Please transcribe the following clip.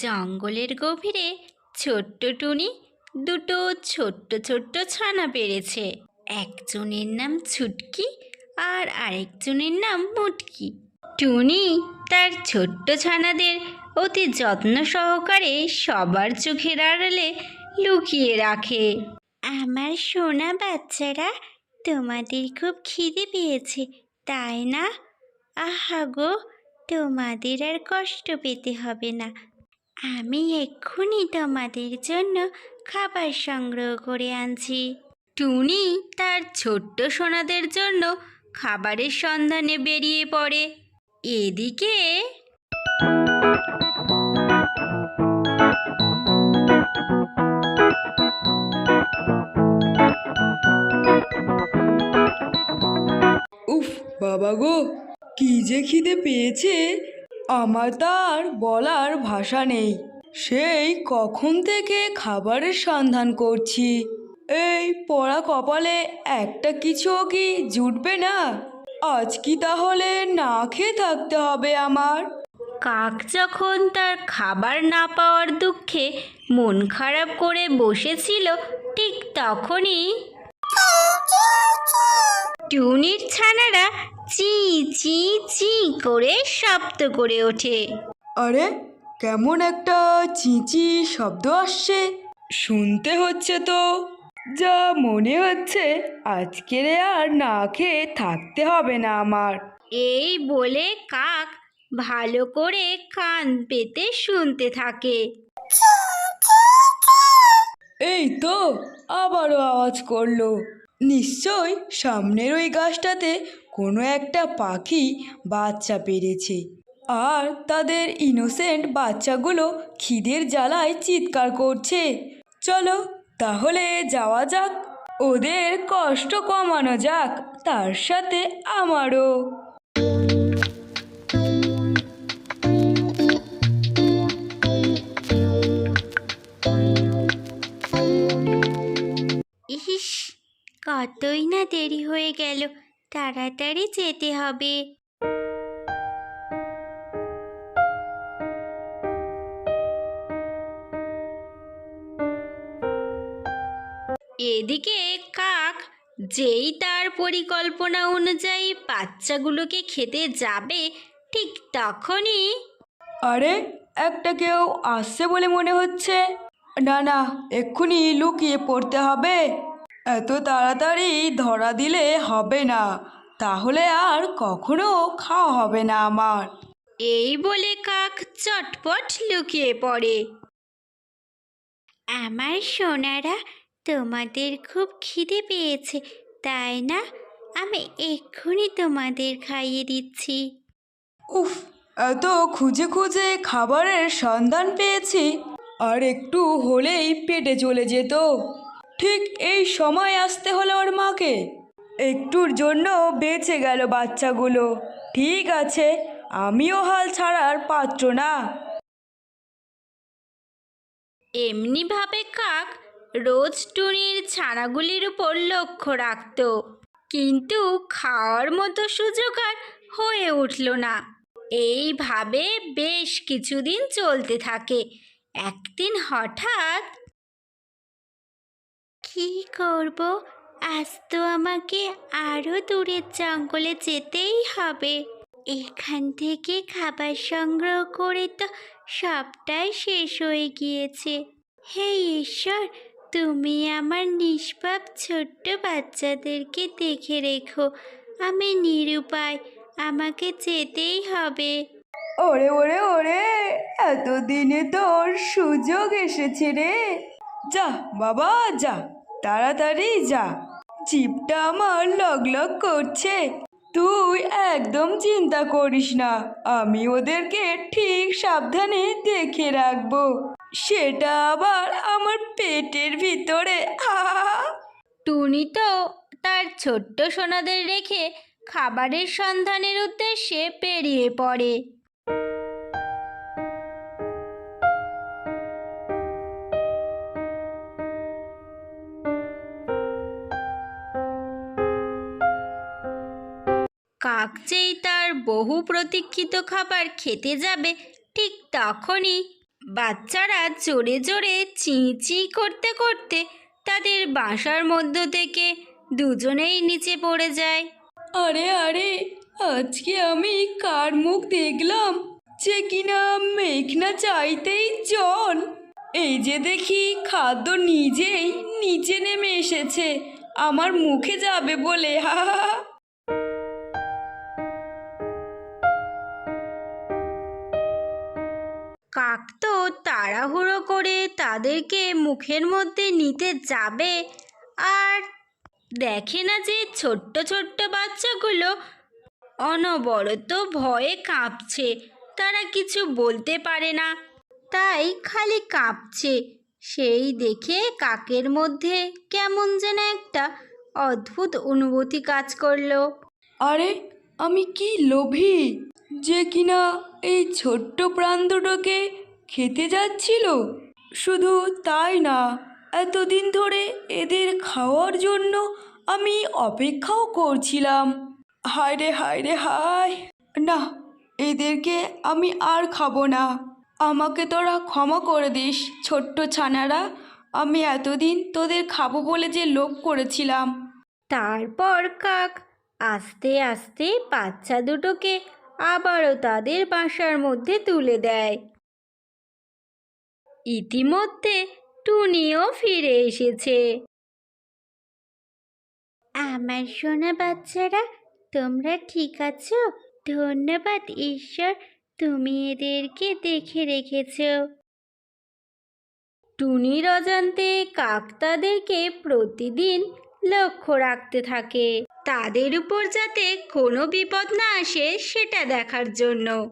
জঙ্গলের গভীরে ছোট্ট টুনি দুটো ছোট্ট ছোট্ট ছানা পেরেছে। একজনের নাম ছুটকি আর আরেকজনের নাম মুটকি। টুনি তার ছোট্ট ছানাদের অতি যত্ন সহকারে সবার চোখের আড়ালে লুকিয়ে রাখে। আমার সোনা বাচ্চারা, তোমাদের খুব খিদে পেয়েছে, তাই না? আহা গো, তোমাদের আর কষ্ট পেতে হবে না। আমি এক্ষুনি তোমাদের জন্য খাবার সংগ্রহ করে আনছি। টুনি তার ছোট্ট সোনাদের জন্য খাবারের সন্ধানে বেরিয়ে পড়ে। এদিকে উফ, বাবা গো, কি যে খিদে পেয়েছে। আমার তার বলার ভাষা নেই। সেই কখন থেকে খাবারের সন্ধান করছি? এই পড়া কপালে একটা কিছুও কি জুটবে না? আজ কি তাহলে না খেয়ে থাকতে হবে আমার? কাক যখন তার খাবার না পাওয়ার দুঃখে মন খারাপ করে বসেছিল ঠিক তখনই টুনির ছানারা চি চি চি করে শব্দ করে ওঠে। আরে কেমন একটা চিঁচি শব্দ আসছে। শুনতে হচ্ছে তো। যা মনে হচ্ছে আজকের আর না খেয়ে থাকতে হবে না আমার। এই বলে কাক ভালো করে কান পেতে শুনতে থাকে। এই তো আবারও আওয়াজ করল। নিশ্চয় সামনের ওই গাছটাতে কোনো একটা পাখি বাচ্চা পেরেছে। আর তাদের ইনোসেন্ট বাচ্চাগুলো খিদের জ্বালায় চিৎকার করছে। চলো তাহলে যাওয়া যাক, ওদের কষ্ট কমানো যাক, তার সাথে আমারও। ইস কতই না দেরি হয়ে গেল, তাড়াতাড়ি যেতে হবে। এদিকে কাক, যেই তার পরিকল্পনা অনুযায়ী বাচ্চাগুলোকে খেতে যাবে, ঠিক তখনই আরে, একটা কেউ আসছে বলে মনে হচ্ছে। না না, এক্ষুনি লুকিয়ে পড়তে হবে। এত তাড়াতাড়ি ধরা দিলে হবে না। তাহলে আর কখনো খাওয়া হবে না আমার। এই বলে কাক চটপট লুকিয়ে পড়ে। আমার সোনারা তোমাদের খুব খিদে পেয়েছে তাই না? আমি এক্ষুনি তোমাদের খাইয়ে দিচ্ছি। উফ এত খুঁজে খুঁজে খাবারের সন্ধান পেয়েছি। আর একটু হলেই পেটে চলে যেত। ঠিক এই সময় আসতে হলো ওর মাকে। একটুর জন্য বেঁচে গেল বাচ্চাগুলো। ঠিক আছে, আমিও হাল ছাড়ার পাত্র না। এমনিভাবে কাক রোজ টুনির ছানাগুলির উপর লক্ষ্য রাখত, কিন্তু খাওয়ার মতো সুযোগ আর হয়ে উঠল না। এইভাবে বেশ কিছুদিন চলতে থাকে। একদিন হঠাৎ কি করব? আজ তো আমাকে আরও দূরের জঙ্গলে যেতেই হবে। এখান থেকে খাবার সংগ্রহ করে তো সবটাই শেষ হয়ে গিয়েছে। হে ঈশ্বর, তুমি আমার নিষ্পাপ ছোট্ট বাচ্চাদেরকে দেখে রেখো। আমি নিরুপায়, আমাকে যেতেই হবে। ওরে ওরে ওরে, এতদিনে তোর সুযোগ এসেছে রে। যা, বাবা, যা। তাড়াতাড়ি যা। জিপটা আমার লগ লগ করছে। তুই একদম চিন্তা করিস না, আমি ওদেরকে ঠিক সাবধানে দেখে রাখব। সেটা আবার আমার পেটের ভিতরে টুনি তো তার ছোট্ট সোনাদের রেখে খাবারের সন্ধানের উদ্দেশ্যে পেরিয়ে পড়ে। কাক যেই তার বহু প্রতীক্ষিত খাবার খেতে যাবে, ঠিক তখনই বাচ্চারা জোরে জোরে চিঁ চিঁ করতে করতে তাদের বাসার মধ্য থেকে দুজনেই নিচে পড়ে যায় আরে আরে, আজকে আমি কার মুখ দেখলাম যে কিনা মেঘনা চাইতেই জল এই যে দেখি খাদ্য নিজেই নিচে নেমে এসেছে, আমার মুখে যাবে বলে হা হা। কাক তো তাড়াহুড়ো করে তাদেরকে মুখের মধ্যে নিতে যাবে। আর দেখে না যে ছোট্ট ছোট্ট বাচ্চাগুলো অনবরত ভয়ে কাঁপছে। তারা কিছু বলতে পারে না, তাই খালি কাঁপছে। সেই দেখে কাকের মধ্যে কেমন যেন একটা অদ্ভুত অনুভূতি কাজ করল। আরে, আমি কি লোভী? যে কিনা এই ছোট্ট প্রাণ দুটোকে খেতে যাচ্ছিল? শুধু তাই না, এতদিন ধরে এদের খাওয়ার জন্য আমি অপেক্ষাও করছিলাম। হায় রে হায় রে, হায়! না, এদেরকে আমি আর খাব না। আমাকে তোরা ক্ষমা করে দিস, ছোট্ট ছানারা। আমি এতদিন তোদের খাব বলে যে লোভ করেছিলাম। তারপর কাক, আস্তে আস্তে বাচ্চা দুটোকে আবারও তাদের বাসার মধ্যে তুলে দেয়। ইতিমধ্যে টুনিও ফিরে এসেছে। আমার সোনা বাচ্চারা তোমরা ঠিক আছো? ধন্যবাদ ঈশ্বর। তুমি এদেরকে দেখে রেখেছো। টুনির অজান্তে কাক তাদেরকে প্রতিদিন লক্ষ্য রাখতে থাকে। তাদের উপর যাতে কোনো বিপদ না আসে সেটা দেখার জন্য।